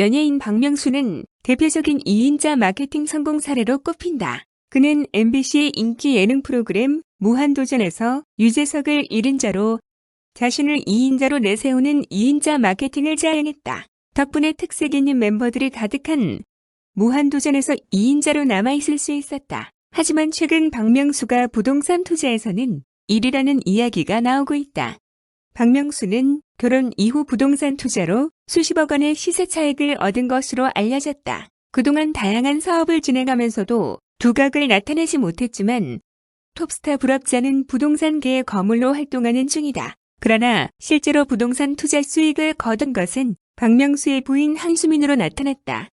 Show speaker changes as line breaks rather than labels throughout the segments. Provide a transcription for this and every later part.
연예인 박명수는 대표적인 2인자 마케팅 성공 사례로 꼽힌다. 그는 MBC의 인기 예능 프로그램 무한도전에서 유재석을 1인자로 자신을 2인자로 내세우는 2인자 마케팅을 자행했다. 덕분에 특색 있는 멤버들이 가득한 무한도전에서 2인자로 남아있을 수 있었다. 하지만 최근 박명수가 부동산 투자에서는 1위라는 이야기가 나오고 있다. 박명수는 결혼 이후 부동산 투자로 수십억 원의 시세 차익을 얻은 것으로 알려졌다. 그동안 다양한 사업을 진행하면서도 두각을 나타내지 못했지만 톱스타 불합자는 부동산계의 거물로 활동하는 중이다. 그러나 실제로 부동산 투자 수익을 거둔 것은 박명수의 부인 한수민으로 나타났다.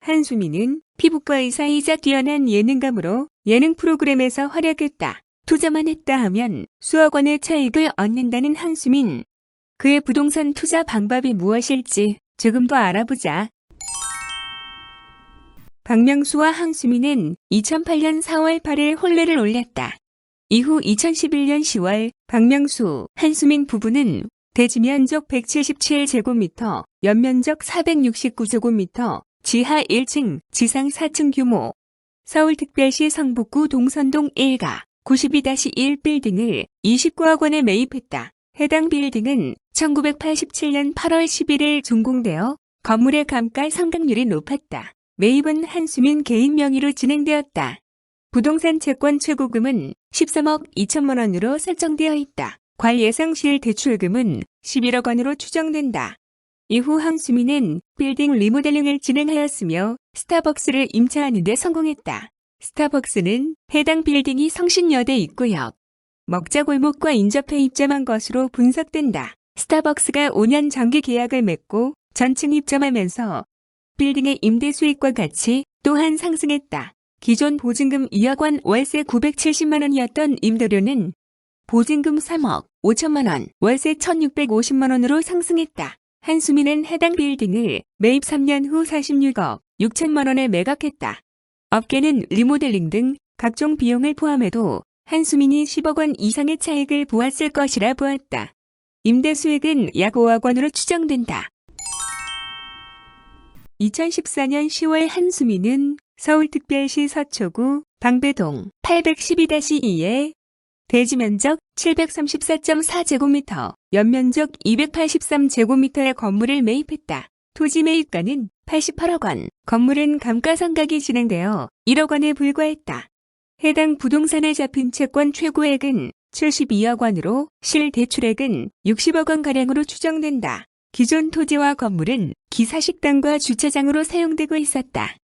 한수민은 피부과 의사이자 뛰어난 예능감으로 예능 프로그램에서 활약했다. 투자만 했다 하면 수억 원의 차익을 얻는다는 한수민. 그의 부동산 투자 방법이 무엇일지 조금 더 알아보자. 박명수와 한수민은 2008년 4월 8일 혼례를 올렸다. 이후 2011년 10월 박명수, 한수민 부부는 대지 면적 177제곱미터, 연면적 469제곱미터, 지하 1층, 지상 4층 규모, 서울특별시 성북구 동선동 1가 92-1 빌딩을 29억 원에 매입했다. 해당 빌딩은 1987년 8월 11일 준공되어 건물의 감가 상각률이 높았다. 매입은 한수민 개인 명의로 진행되었다. 부동산 채권 최고금은 13억 2천만 원으로 설정되어 있다. 괄 예상실 대출금은 11억 원으로 추정된다. 이후 한수민은 빌딩 리모델링을 진행하였으며 스타벅스를 임차하는 데 성공했다. 스타벅스는 해당 빌딩이 성신여대 입구역, 먹자골목과 인접해 입점한 것으로 분석된다. 스타벅스가 5년 장기 계약을 맺고 전층 입점하면서 빌딩의 임대 수익과 같이 또한 상승했다. 기존 보증금 2억 원 월세 970만 원이었던 임대료는 보증금 3억 5천만 원, 월세 1,650만 원으로 상승했다. 한수민은 해당 빌딩을 매입 3년 후 46억 6천만 원에 매각했다. 업계는 리모델링 등 각종 비용을 포함해도 한수민이 10억 원 이상의 차익을 보았을 것이라 보았다. 임대 수익은 약 5억 원으로 추정된다. 2014년 10월 한수민은 서울특별시 서초구 방배동 812-2에 대지 면적 734.4제곱미터, 연면적 283제곱미터의 건물을 매입했다. 토지 매입가는 88억 원, 건물은 감가상각이 진행되어 1억 원에 불과했다. 해당 부동산에 잡힌 채권 최고액은 72억 원으로 실 대출액은 60억 원가량으로 추정된다. 기존 토지와 건물은 기사식당과 주차장으로 사용되고 있었다.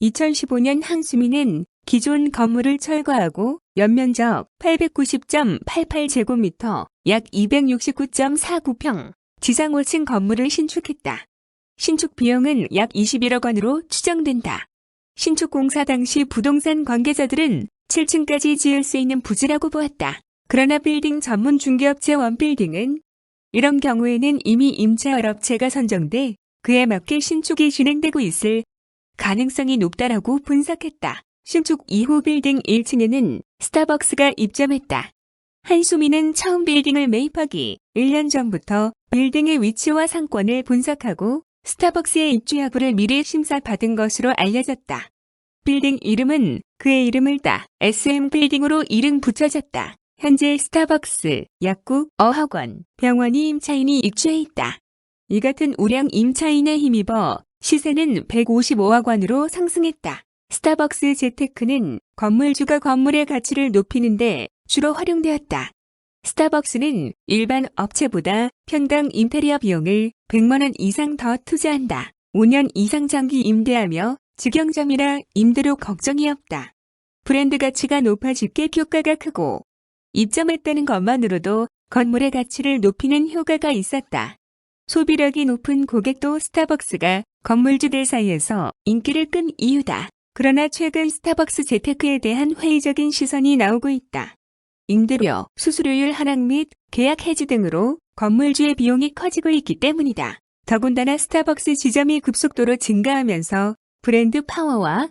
2015년 한수민은 기존 건물을 철거하고 연면적 890.88제곱미터, 약 269.49평, 지상 5층 건물을 신축했다. 신축 비용은 약 21억 원으로 추정된다. 신축 공사 당시 부동산 관계자들은 7층까지 지을 수 있는 부지라고 보았다. 그러나 빌딩 전문 중개업체 원빌딩은 이런 경우에는 이미 임차업 업체가 선정돼 그에 맞게 신축이 진행되고 있을 가능성이 높다라고 분석했다. 신축 이후 빌딩 1층에는 스타벅스가 입점했다. 한수민은 처음 빌딩을 매입하기 1년 전부터 빌딩의 위치와 상권을 분석하고 스타벅스의 입주 여부를 미리 심사받은 것으로 알려졌다. 빌딩 이름은 그의 이름을 따 SM 빌딩으로 이름 붙여졌다. 현재 스타벅스, 약국, 어학원, 병원이 임차인이 입주해 있다. 이 같은 우량 임차인에 힘입어 시세는 155억 원으로 상승했다. 스타벅스 재테크는 건물주가 건물의 가치를 높이는데 주로 활용되었다. 스타벅스는 일반 업체보다 평당 인테리어 비용을 100만원 이상 더 투자한다. 5년 이상 장기 임대하며 직영점이라 임대료 걱정이 없다. 브랜드 가치가 높아질게 효과가 크고 입점했다는 것만으로도 건물의 가치를 높이는 효과가 있었다. 소비력이 높은 고객도 스타벅스가 건물주들 사이에서 인기를 끈 이유다. 그러나 최근 스타벅스 재테크에 대한 회의적인 시선이 나오고 있다. 임대료, 수수료율 하락 및 계약 해지 등으로 건물주의 비용이 커지고 있기 때문이다. 더군다나 스타벅스 지점이 급속도로 증가하면서 브랜드 파워와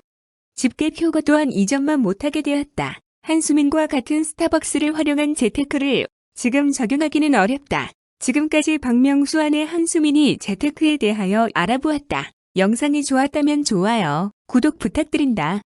집계 효과 또한 이전만 못하게 되었다. 한수민과 같은 스타벅스를 활용한 재테크를 지금 적용하기는 어렵다. 지금까지 박명수 안의 한수민이 재테크에 대하여 알아보았다. 영상이 좋았다면 좋아요, 구독 부탁드린다.